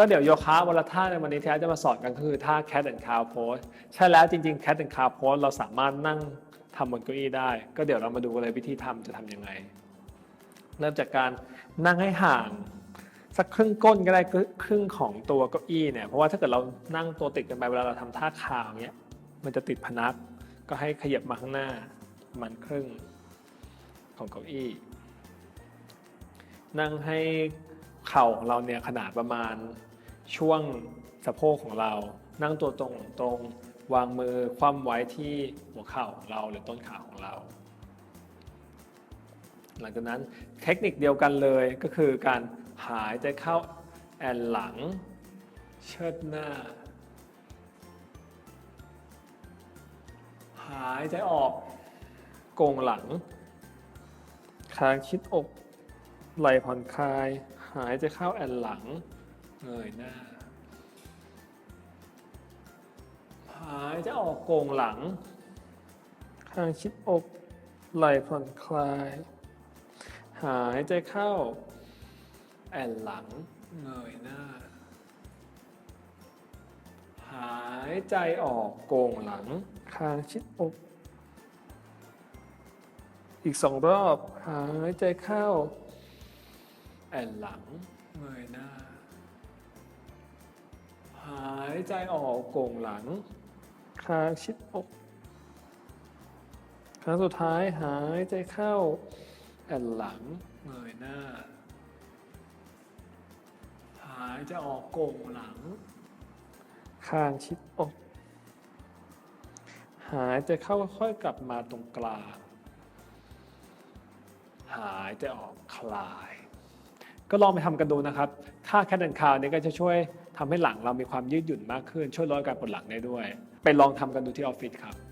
ก็เดี๋ยวโยคะวันละท่าในวันนี้ที่อาจจะมาสอนกันก็คือท่า cat and cow pose ใช่แล้วจริงๆ cat and cow pose เราสามารถนั่งทำบนเก้าอี้ได้ ก็เดี๋ยวเรามาดูเลยวิธีทำจะทำยังไง เริ่มจากการนั่งให้ห่าง สักครึ่งก้นก็ได้ครึ่งของตัวเก้าอี้เนี่ยเพราะว่าถ้าเกิดเรานั่งตัวติดกันไปเวลาเราทำท่าคาวเนี้ยมันจะติดพนักก็ให้ขยับมาข้างหน้ามันครึ่งของเก้าอี้ นั่งให้เข่าของเราเนี่ยขนาดประมาณ ช่วงสะโพกของเรา นั่งตัวตรงตรงวางมือคว่ำไว้ที่หัวเข่าของเราหรือต้นขาของเรา หลังจากนั้นเทคนิคเดียวกันเลยก็คือการหายใจเข้าแอนหลัง เชิดหน้า หายใจออกโกงหลังคางชิดอก ไหล่ผ่อนคลาย หายใจเข้าแอนหลัง เงยหน้า หายใจออกโกงหลังคางชิดอก ไหล่ผ่อนคลาย หายใจเข้า แอนหลัง เงยหน้า หายใจออกโกงหลังคางชิดอก อีกสองรอบ หายใจเข้า แอนหลัง เงยหน้า หายใจออกโกงหลังคางชิดอก ครั้งสุดท้ายหายใจเข้าแอนหลังเงยหน้า หายใจออกโกงหลังคางชิดอก หายใจเข้าค่อยๆกลับมาตรงกลาง หายใจออกคลาย ก็ลองไปทำกันดูนะครับ ท่าแคทแอนคาวนี้ก็จะช่วย ทำให้หลังเรามีความยืดหยุ่นมากขึ้น ช่วยลดอาการปวดหลังได้ด้วย ไปลองทำกันดูที่ออฟฟิศครับ